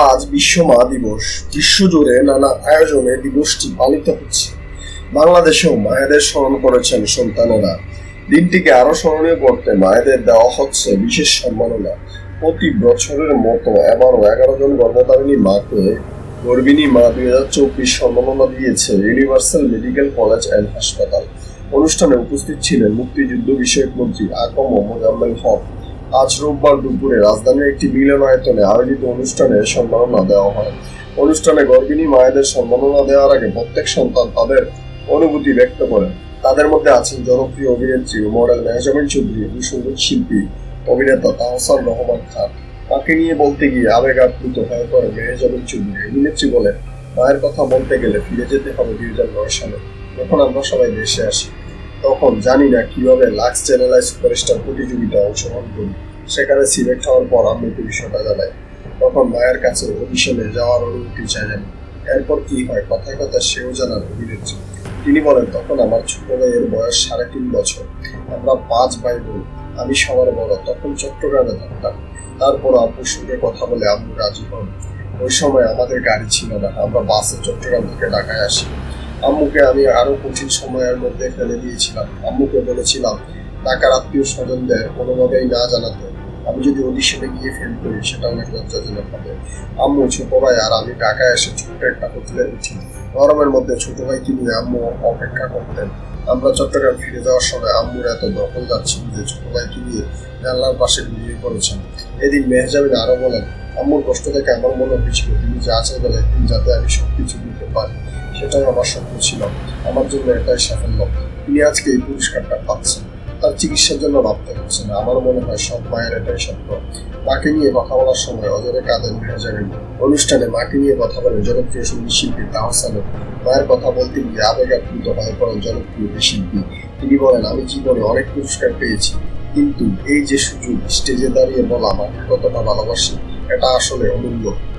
আজ বিশ্ব মা দিবস। বিশ্বজুড়ে নানা আয়োজনে দিবসটি পালিত হচ্ছে। বাংলাদেশেও মায়েদের স্মরণ করেছেন সন্তানেরা। দিনটিকে আরও স্মরণীয় করতে মায়েদের দেওয়া হচ্ছে বিশেষ সম্মাননা। প্রতি বছরের মতো এবারও এগারো জন গর্ভধারিণী মাকে গর্ভিণী মা দুই হাজার চব্বিশ সম্মাননা দিয়েছে ইউনিভার্সাল মেডিকেল কলেজ অ্যান্ড হাসপাতাল। অনুষ্ঠানে উপস্থিত ছিলেন মুক্তিযুদ্ধ বিষয়ক মন্ত্রী আকম মোজাম্মেল হক। আজ রোববার দুপুরে রাজধানীর একটি মিলনায়তনে আয়োজিত অনুষ্ঠানে সম্মাননা দেওয়া হয়। অনুষ্ঠানে গর্ভিণী মায়েদের সম্মাননা দেওয়ার আগে প্রত্যেক সন্তান তাদের অনুভূতি ব্যক্ত করেন তাদের মধ্যে আছেন জনপ্রিয় অভিনেত্রী ও মডেল মেহজামিন চৌধুরী সংগীত শিল্পী, অভিনেতা তাহসান রহমান খান। তাকে নিয়ে বলতে গিয়ে আবেগ আপ্লুত হয়ে পড়ে মেহজামিন চৌধুরী। অভিনেত্রী বলেন মায়ের কথা বলতে গেলে ফিরে যেতে হবে দুই হাজার নয় সালে। যখন আমরা সবাই দেশে আসি। তখন জানি না কীভাবে লাক্স চ্যানেলাই সুপারস্টার প্রতিযোগিতায় অংশগ্রহণ করি। সেখানে সিলেক্ট হওয়ার পর আম্মুকে বিষয়টা জানাই। তখন মায়ের কাছে অডিশনে যাওয়ার অনুমতি চাইলেন এরপর কি হয়, কথায় কথা সেও জানান অভিনেত্রী তিনি বলেন, তখন আমার ছোট ভাইয়ের বয়স সাড়ে তিন বছর। আমরা পাঁচ ভাই বোন আমি সবার বড়। তখন চট্টগ্রামে থাকতাম। তারপর আব্বুর সঙ্গে কথা বলে আম্মু রাজি হন। ওই সময় আমাদের গাড়ি ছিল না। আমরা বাসে চট্টগ্রাম থেকে ঢাকায় আসি। আম্মুকে আমি আরও কঠিন সময়ের মধ্যে ফেলে দিয়েছিলাম। আম্মুকে বলেছিলাম টাকার আত্মীয় স্বজনদের কোনোভাবেই না জানাতে। আমি যদি অডিশনে গিয়ে ফেল করি, সেটা অনেক লজ্জাজনক হবে। আম্মু ছোট ভাই, আর আমি ঢাকায় এসে ছোট একটা হোটেলে উঠি। গরমের মধ্যে ছোট ভাইকে নিয়ে আম্মু অপেক্ষা করতেন। আমরা চট্টগ্রাম ফিরে যাওয়ার সময় আম্মুর এত দখল যাচ্ছিল যে ছোট ভাইকে নিয়ে জানলার পাশে ঘুমিয়ে পড়েছেন। এদিন মেহজাবিন আরও বলেন, আম্মুর কষ্ট থেকে আমার মনে হয়েছিল, তিনি যা চাইবেন একদিন যাতে আমি সবকিছু দিতে পারি। সেটাই আমার স্বপ্ন ছিল। আমার জন্য এটাই সাফল্য। তিনি আজকে এই পুরস্কারটা পাচ্ছেন। তার চিকিৎসার জন্য ভাবতে হচ্ছে না আমার মনে হয় সব মায়ের এটাই স্বপ্ন। মাকে নিয়ে কথা বলার সময় অজরে কাঁদেন মেহজাবিন অনুষ্ঠানে মাকে নিয়ে কথা বলেন জনপ্রিয় সংগীত শিল্পী তাহসান মায়ের কথা বলতে গিয়ে আবেগ আপ্লুত হয়ে পড়েন জনপ্রিয় শিল্পী। তিনি বলেন, আমি জীবনে অনেক পুরস্কার পেয়েছি, কিন্তু এই যে সুযোগ, স্টেজে দাঁড়িয়ে বলা মাকে কতটা ভালোবাসি, এটা আসলে অমূল্য